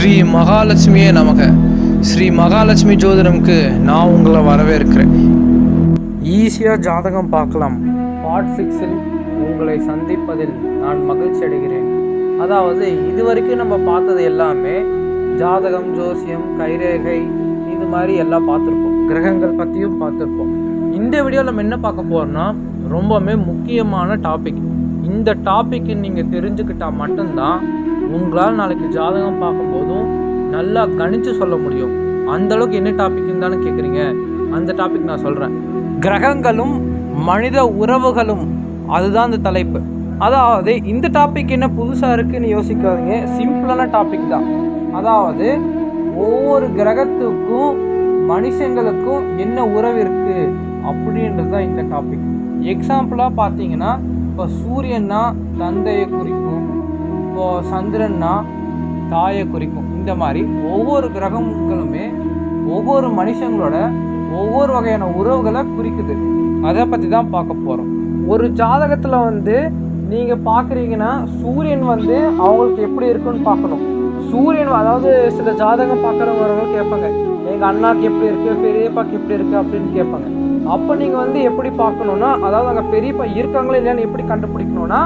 ஸ்ரீ மகாலட்சுமியே நமக. ஸ்ரீ மகாலட்சுமி ஜோதிடம்க்கு நான் உங்களை வரவேற்கிறேன். ஈஸியாக ஜாதகம் பார்க்கலாம். பார்ட் சிக்ஸில் உங்களை சந்திப்பதில் நான் மகிழ்ச்சி அடைகிறேன். அதாவது இதுவரைக்கும் நம்ம பார்த்தது எல்லாமே ஜாதகம் ஜோசியம் கைரேகை இது மாதிரி எல்லாம் பார்த்துருப்போம். கிரகங்கள் பற்றியும் பார்த்துருப்போம். இந்த வீடியோவில் நம்ம என்ன பார்க்க போகிறோம்னா ரொம்பவுமே முக்கியமான டாபிக் இந்த டாப்பிக்கு நீங்கள் தெரிஞ்சுக்கிட்டால் மட்டும்தான் உங்களால் நாளைக்கு ஜாதகம் பார்க்கும்போதும் நல்லா கணித்து சொல்ல முடியும். அந்தளவுக்கு என்ன டாபிக்னு தானே கேட்குறீங்க அந்த டாபிக் நான் சொல்கிறேன் கிரகங்களும் மனித உறவுகளும் அதுதான் அந்த தலைப்பு. அதாவது இந்த டாபிக் என்ன புதுசாக இருக்குன்னு யோசிக்காதீங்க. சிம்பிளான டாபிக் தான். அதாவது ஒவ்வொரு கிரகத்துக்கும் மனுஷங்களுக்கும் என்ன உறவு இருக்குது அப்படின்றது தான் இந்த டாபிக் எக்ஸாம்பிளாக பார்த்தீங்கன்னா இப்போ சூரியன்னா தந்தையை குறிக்கும். சந்திரன்னா தாயை குறிக்கும். இந்த மாதிரி ஒவ்வொரு கிரகங்களுமே ஒவ்வொரு மனுஷங்களோட ஒவ்வொரு வகையான உறவுகளை குறிக்குது. அதை பற்றி தான் பார்க்க போகிறோம் ஒரு ஜாதகத்தில் வந்து நீங்கள் பார்க்குறீங்கன்னா சூரியன் வந்து அவங்களுக்கு எப்படி இருக்குன்னு பார்க்கணும். சூரியன் அதாவது சில ஜாதகம் பார்க்குறவங்க கேட்பாங்க எங்கள் அண்ணாக்கு எப்படி இருக்குது பெரியப்பாக்கு எப்படி இருக்குது அப்படின்னு கேட்பாங்க. அப்போ நீங்கள் வந்து எப்படி பார்க்கணுன்னா அதாவது அங்கே பெரியப்பா இருக்காங்களே இல்லையான்னு எப்படி கண்டுபிடிக்கணும்னா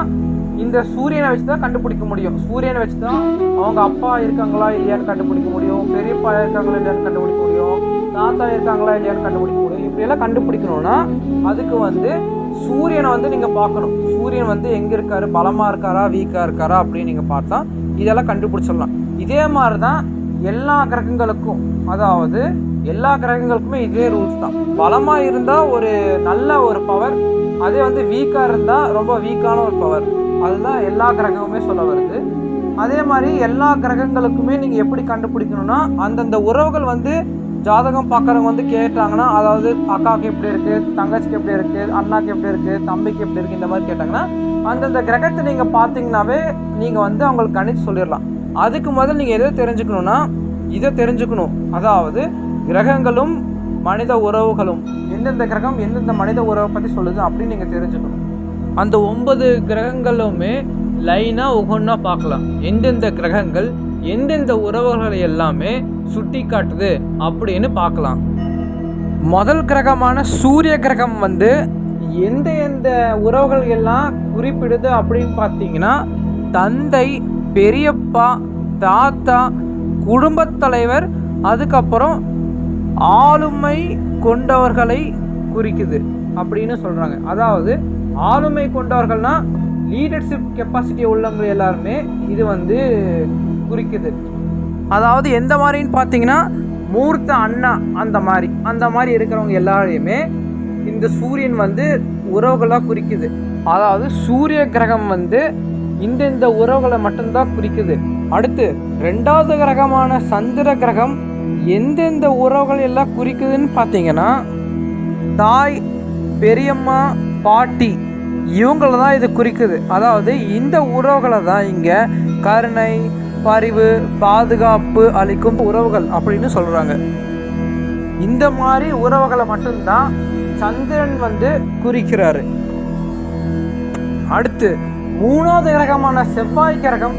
இந்த சூரியனை வச்சு தான் கண்டுபிடிக்க முடியும். சூரியனை வச்சு தான் அவங்க அப்பா இருக்காங்களா இல்லையான்னு கண்டுபிடிக்க முடியும். பெரியப்பா இருக்காங்களா இல்லையான்னு கண்டுபிடிக்க முடியும். தாத்தா இருக்காங்களா இல்லையான்னு கண்டுபிடிக்க முடியும். இப்படியெல்லாம் கண்டுபிடிக்கணும்னா அதுக்கு வந்து சூரியனை வந்து நீங்கள் பார்க்கணும். சூரியன் வந்து எங்கே இருக்காரு? பலமாக இருக்காரா? வீக்காக இருக்காரா? அப்படின்னு நீங்கள் பார்த்தா இதெல்லாம் கண்டுபிடிச்சிடலாம். இதே மாதிரி தான் எல்லா கிரகங்களுக்கும். அதாவது எல்லா கிரகங்களுக்குமே இதே ரூல்ஸ் தான். பலமாக இருந்தால் ஒரு நல்ல ஒரு பவர் அதே வந்து வீக்காக இருந்தால் ரொம்ப வீக்கான ஒரு பவர் அதுதான் எல்லா கிரகமுமே சொல்ல வருது. அதே மாதிரி எல்லா கிரகங்களுக்குமே நீங்கள் எப்படி கண்டுபிடிக்கணும்னா அந்தந்த உறவுகள் வந்து ஜாதகம் பார்க்குறவங்க வந்து கேட்டாங்கன்னா அதாவது அக்காவுக்கு எப்படி இருக்குது தங்கச்சிக்கு எப்படி இருக்குது அண்ணாக்கு எப்படி இருக்குது தம்பிக்கு எப்படி இருக்குது இந்த மாதிரி கேட்டாங்கன்னா அந்தந்த கிரகத்தை நீங்கள் பார்த்தீங்கன்னாவே நீங்கள் வந்து அவங்களுக்கு கணிச்சு சொல்லிடலாம். அதுக்கு முதல்ல நீங்கள் எதை தெரிஞ்சுக்கணுன்னா இதை தெரிஞ்சுக்கணும். அதாவது கிரகங்களும் மனித உறவுகளும் எந்தெந்த கிரகம் எந்தெந்த மனித உறவை பற்றி சொல்லுது அப்படின்னு நீங்கள் தெரிஞ்சுக்கணும். அந்த ஒன்பது கிரகங்களுமே லைனாக ஒவ்வொன்றா பார்க்கலாம். எந்தெந்த கிரகங்கள் எந்தெந்த உறவுகளை எல்லாமே சுட்டி காட்டுது அப்படின்னு பார்க்கலாம். முதல் கிரகமான சூரிய கிரகம் வந்து எந்த எந்த உறவுகள் எல்லாம் குறிப்பிடுது அப்படின்னு பார்த்தீங்கன்னா தந்தை பெரியப்பா தாத்தா குடும்பத் தலைவர் அதுக்கப்புறம் ஆளுமை கொண்டவர்களை குறிக்குது அப்படின்னு சொல்கிறாங்க அதாவது ஆளுமை கொண்டவர்கள்னா லீடர்ஷிப் கெப்பாசிட்டி உள்ளவங்க எல்லாருமே இது வந்து குறிக்குது. அதாவது எந்த மாதிரின்னு பார்த்தீங்கன்னா மூர்த்த அண்ணா அந்த மாதிரி. அந்த மாதிரி இருக்கிறவங்க எல்லாரையுமே இந்த சூரியன் வந்து உறவுகளாக குறிக்குது. அதாவது சூரிய கிரகம் வந்து இந்த இந்த உறவுகளை மட்டும்தான் குறிக்குது. அடுத்து ரெண்டாவது கிரகமான சந்திர கிரகம் எந்தெந்த உறவுகள் எல்லாம் குறிக்குதுன்னு பார்த்தீங்கன்னா தாய் பெரியம்மா பாட்டி இவங்களை தான் இது குறிக்குது. அதாவது இந்த உறவுகளை தான் இங்கே கருணை பரிவு பாதுகாப்பு அளிக்கும் உறவுகள் அப்படின்னு சொல்கிறாங்க இந்த மாதிரி உறவுகளை மட்டும்தான் சந்திரன் வந்து குறிக்கிறாரு. அடுத்து மூணாவது கிரகமான செவ்வாய் கிரகம்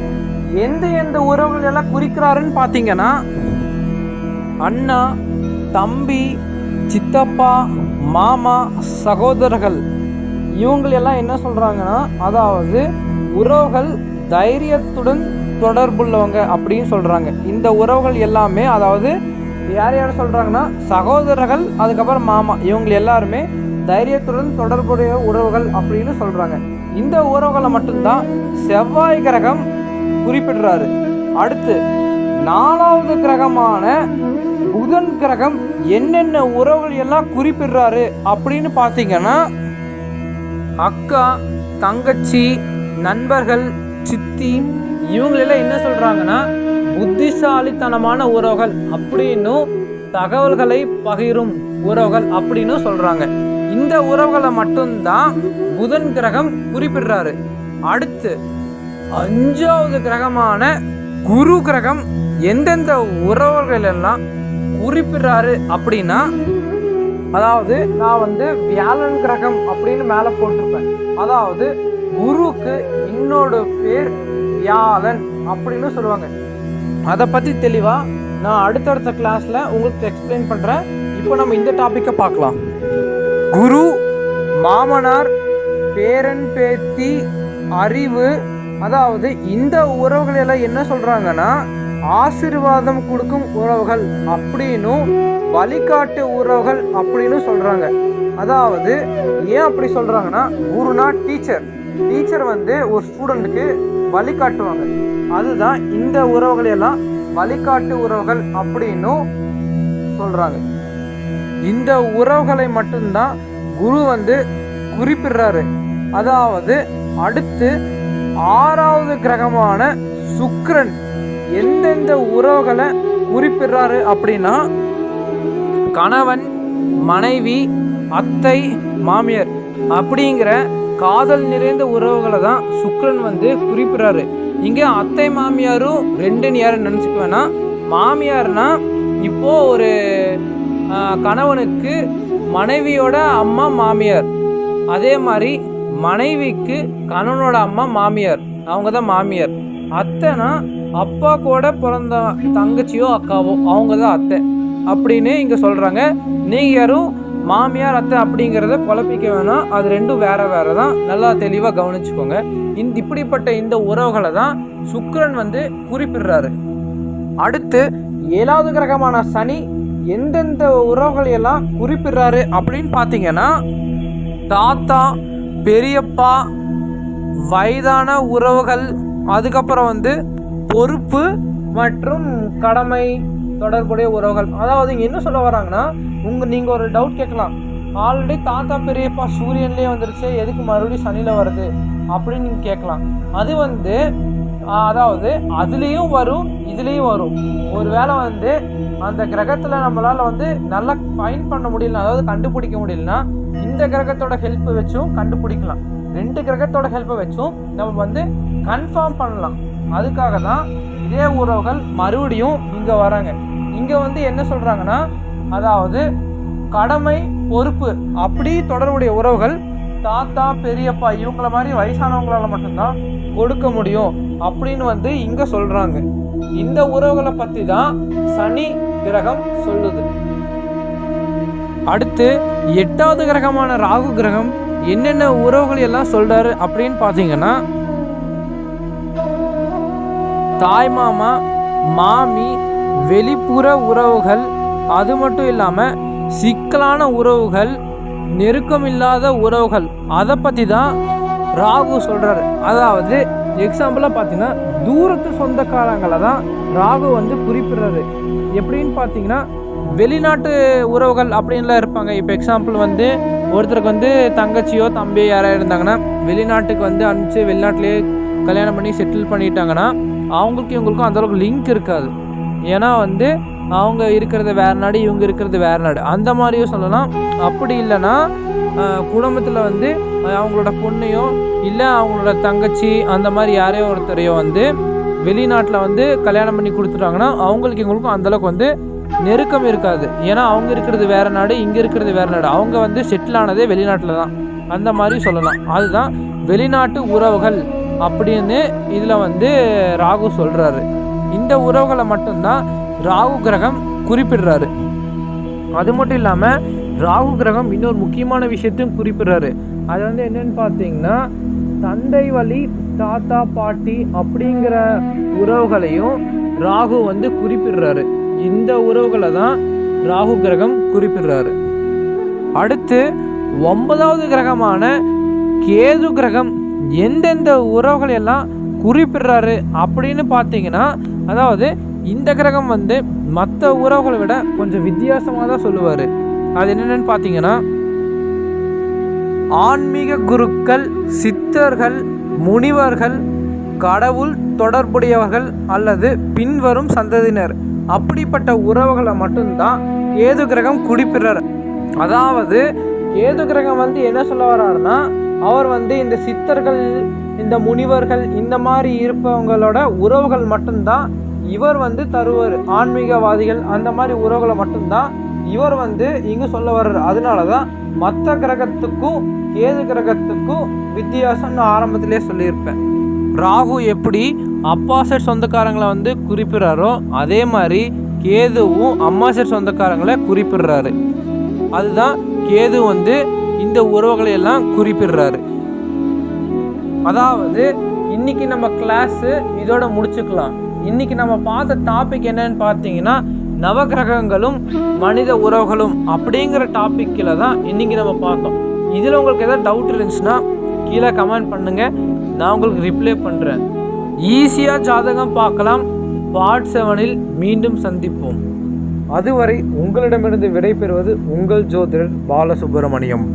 எந்த எந்த உறவுகள் எல்லாம் குறிக்கிறாருன்னு பார்த்தீங்கன்னா அண்ணா தம்பி சித்தப்பா மாமா சகோதரர்கள். இவங்களெல்லாம் என்ன சொல்கிறாங்கன்னா அதாவது உறவுகள் தைரியத்துடன் தொடர்புள்ளவங்க அப்படின்னு சொல்கிறாங்க இந்த உறவுகள் எல்லாமே அதாவது யார் யார் சொல்கிறாங்கன்னா சகோதரர்கள் அதுக்கப்புறம் மாமா இவங்க எல்லாருமே தைரியத்துடன் தொடர்புடைய உறவுகள் அப்படின்னு சொல்கிறாங்க இந்த உறவுகளை மட்டும்தான் செவ்வாய் கிரகம் குறிப்பிடுறாரு. அடுத்து நாலாவது கிரகமான புதன் கிரகம் என்னென்ன உறவுகள் எல்லாம் குறிப்பிடுறாரு அப்படின்னு பார்த்தீங்கன்னா அக்கா தங்கச்சி நண்பர்கள் சித்தி இவங்களெல்லாம் என்ன சொல்கிறாங்கன்னா புத்திசாலித்தனமான உறவுகள் அப்படின்னும் தகவல்களை பகிரும் உறவுகள் அப்படின்னு சொல்கிறாங்க இந்த உறவுகளை மட்டும்தான் புதன் கிரகம் குறிப்பிடுறாரு. அடுத்து அஞ்சாவது கிரகமான குரு கிரகம் எந்தெந்த உறவுகள் எல்லாம் குறிப்பிடுறாரு அப்படின்னா அதாவது நான் வந்து வியாழன் கிரகம் அப்படின்னு மேலே போட்டிருப்பேன். அதாவது குருவுக்கு இன்னொரு பேர் வியாழன் அப்படின்னு சொல்லுவாங்க. அதை பற்றி தெளிவாக நான் அடுத்தடுத்த கிளாஸில் உங்களுக்கு எக்ஸ்பிளைன் பண்ணுறேன் இப்போ நம்ம இந்த டாப்பிக்கை பார்க்கலாம். குரு மாமனார் பேரன் பேத்தி அறிவு அதாவது இந்த உறவுகள் எல்லாம் என்ன சொல்கிறாங்கன்னா ஆசீர்வாதம் கொடுக்கும் உறவுகள் அப்படின்னும் வழிகாட்டு உறவுகள் அப்படின்னு சொல்கிறாங்க அதாவது ஏன் அப்படி சொல்கிறாங்கன்னா குருனா டீச்சர் டீச்சர் வந்து ஒரு ஸ்டூடெண்ட்டுக்கு வழிகாட்டுவாங்க அதுதான் இந்த உறவுகள் எல்லாம் வழிகாட்டு உறவுகள் அப்படின்னும் சொல்கிறாங்க இந்த உறவுகளை மட்டும்தான் குரு வந்து குறிப்பிடுறாரு. அதாவது அடுத்து ஆறாவது கிரகமான சுக்ரன் எந்தெந்த உறவுகளை குறிப்பிடுறாரு அப்படின்னா கணவன் மனைவி அத்தை மாமியார் அப்படிங்கிற காதல் நிறைந்த உறவுகளை தான் சுக்ரன் வந்து குறிப்பிடுறாரு. இங்கே அத்தை மாமியாரும் ரெண்டுன்னு யாரும் நினச்சிக்க வேணாம் மாமியார்னா இப்போ ஒரு கணவனுக்கு மனைவியோட அம்மா மாமியார். அதே மாதிரி மனைவிக்கு கணவனோட அம்மா மாமியார். அவங்க தான் மாமியார். அத்தைனா அப்பா கூட பிறந்த தங்கச்சியோ அக்காவோ அவங்க தான் அத்தை. அப்படின்னு இங்கே சொல்கிறாங்க நீங்கள் யாரும் மாமியார் அத்தை அப்படிங்கிறத குழப்பிக்க வேணாம். அது ரெண்டும் வேற வேற தான் நல்லா தெளிவாக கவனிச்சுக்கோங்க. இந்த இப்படிப்பட்ட இந்த உறவுகளை தான் சுக்கரன் வந்து குறிப்பிடுறாரு. அடுத்து ஏழாவது கிரகமான சனி எந்தெந்த உறவுகளை எல்லாம் குறிப்பிடுறாரு அப்படின்னு பார்த்தீங்கன்னா தாத்தா பெரியப்பா வயதான உறவுகள் அதுக்கப்புறம் வந்து பொறுப்பு மற்றும் கடமை தொடர்புடைய உறவுகள். அதாவது இங்கே என்ன சொல்ல வராங்கன்னா உங்கள் நீங்கள் ஒரு டவுட் கேட்கலாம். ஆல்ரெடி தாத்தா பெரியப்பா சூரியன்லேயே வந்துருச்சு எதுக்கு மறுபடியும் சனியில் வருது அப்படின்னு நீங்கள் கேட்கலாம். அது வந்து அதாவது அதுலேயும் வரும் இதுலேயும் வரும். ஒரு வேளை வந்து அந்த கிரகத்தில் நம்மளால் வந்து நல்லா ஃபைன் பண்ண முடியல அதாவது கண்டுபிடிக்க முடியலன்னா இந்த கிரகத்தோட ஹெல்ப் வச்சும் கண்டுபிடிக்கலாம். ரெண்டு கிரகத்தோட ஹெல்ப்பை வச்சும் நம்ம வந்து கன்ஃபார்ம் பண்ணலாம். அதுக்காக தான் இதே உறவுகள் மறுபடியும் இங்கே வராங்க. இங்கே வந்து என்ன சொல்கிறாங்கன்னா அதாவது கடமை பொறுப்பு அப்படி தொடர்புடைய உறவுகள் தாத்தா பெரியப்பா இவங்கள மாதிரி வயசானவங்களால மட்டும்தான் கொடுக்க முடியும் அப்படின்னு வந்து இங்கே சொல்கிறாங்க இந்த உறவுகளை பற்றி தான் சனி கிரகம் சொல்லுது. அடுத்து எட்டாவது கிரகமான ராகு கிரகம் என்னென்ன உறவுகள் எல்லாம் சொல்றாரு அப்படின்னு பார்த்தீங்கன்னா தாய் மாமா மாமி வெளிப்புற உறவுகள் அது மட்டும் இல்லாமல் சிக்கலான உறவுகள் நெருக்கமில்லாத உறவுகள் அதை பற்றி தான் ராகு சொல்கிறாரு அதாவது எக்ஸாம்பிளாக பார்த்தீங்கன்னா தூரத்து சொந்தக்காரங்களை தான் ராகு வந்து குறிப்பிடுறாரு. எப்படின்னு பார்த்தீங்கன்னா வெளிநாட்டு உறவுகள் அப்படின்லாம் இருப்பாங்க. இப்போ எக்ஸாம்பிள் வந்து ஒருத்தருக்கு வந்து தங்கச்சியோ தம்பியோ யாராவது இருந்தாங்கன்னா வெளிநாட்டுக்கு வந்து அனுப்பிச்சு வெளிநாட்டிலேயே கல்யாணம் பண்ணி செட்டில் பண்ணிட்டாங்கன்னா அவங்களுக்கும் இவங்களுக்கும் அந்தளவுக்கு லிங்க் இருக்காது. ஏன்னா வந்து அவங்க இருக்கிறது வேற நாடு இவங்க இருக்கிறது வேறு நாடு. அந்த மாதிரியும் சொல்லலாம். அப்படி இல்லைன்னா குடும்பத்தில் வந்து அவங்களோட பொண்ணையோ இல்லை அவங்களோட தங்கச்சி அந்த மாதிரி யாரையோ ஒருத்தரையோ வந்து வெளிநாட்டில் வந்து கல்யாணம் பண்ணி கொடுத்துட்டாங்கன்னா அவங்களுக்கு இவங்களுக்கும் அந்தளவுக்கு வந்து நெருக்கம் இருக்காது. ஏன்னா அவங்க இருக்கிறது வேறு நாடு இங்கே இருக்கிறது வேறு நாடு. அவங்க வந்து செட்டில் ஆனதே வெளிநாட்டில் தான். அந்த மாதிரி சொல்லலாம். அதுதான் வெளிநாட்டு உறவுகள் அப்படின்னு இதில் வந்து ராகு சொல்கிறாரு இந்த உறவுகளை மட்டும்தான் ராகு கிரகம் குறிப்பிடுறாரு. அது மட்டும் இல்லாமல் ராகு கிரகம் இன்னொரு முக்கியமான விஷயத்தையும் குறிப்பிடுறாரு. அது வந்து என்னன்னு பார்த்தீங்கன்னா தந்தை வழி தாத்தா பாட்டி அப்படிங்கிற உறவுகளையும் ராகு வந்து குறிப்பிடுறாரு. இந்த உறவுகளை தான் ராகு கிரகம் குறிப்பிடுறாரு. அடுத்து ஒன்பதாவது கிரகமான கேது கிரகம் எந்தெந்த உறவுகள் எல்லாம் குறிப்பிடுறாரு அப்படின்னு பார்த்தீங்கன்னா அதாவது இந்த கிரகம் வந்து மற்ற உறவுகளை விட கொஞ்சம் வித்தியாசமாக தான் சொல்லுவார். அது என்னென்னு பார்த்தீங்கன்னா ஆன்மீக குருக்கள் சித்தர்கள் முனிவர்கள் கடவுள் தொடர்புடையவர்கள் அல்லது பின்வரும் சந்ததியினர். அப்படிப்பட்ட உறவுகளை மட்டும்தான் ஏது கிரகம் குடிப்பிறர். அதாவது ஏது கிரகம் வந்து என்ன சொல்ல வர்றாருன்னா அவர் வந்து இந்த சித்தர்கள் இந்த முனிவர்கள் இந்த மாதிரி இருப்பவங்களோட உறவுகள் மட்டும்தான் இவர் வந்து தருவார். ஆன்மீகவாதிகள் அந்த மாதிரி உறவுகளை மட்டும்தான் இவர் வந்து இங்கே சொல்ல வர்றார். அதனால தான் மற்ற கிரகத்துக்கும் ஏது கிரகத்துக்கும் வித்தியாசம்னு ஆரம்பத்திலே சொல்லியிருப்பேன். ராகு எப்படி அப்பா சைட் சொந்தக்காரங்களை வந்து குறிப்பிடுறாரோ அதே மாதிரி கேதுவும் அம்மா சைட் சொந்தக்காரங்களை குறிப்பிடுறாரு. அதுதான் கேது வந்து இந்த உறவுகளை எல்லாம் குறிப்பிடுறாரு. அதாவது இன்னைக்கு நம்ம கிளாஸு இதோட முடிச்சுக்கலாம். இன்னைக்கு நம்ம பார்த்த டாபிக் என்னன்னு பார்த்தீங்கன்னா நவகிரகங்களும் மனித உறவுகளும் அப்படிங்கிற டாப்பிக்கில் தான் இன்னைக்கு நம்ம பார்த்தோம். இதில் உங்களுக்கு எதாவது டவுட் இருந்துச்சுன்னா கீழே கமெண்ட் பண்ணுங்கள் நான் உங்களுக்கு ரிப்ளை பண்ணுறேன் ஈஸியாக ஜாதகம் பார்க்கலாம். பார்ட் செவனில் மீண்டும் சந்திப்போம். அதுவரை உங்களிடமிருந்து விடைபெறுவது உங்கள் ஜோதிடர் பாலசுப்ரமணியம்.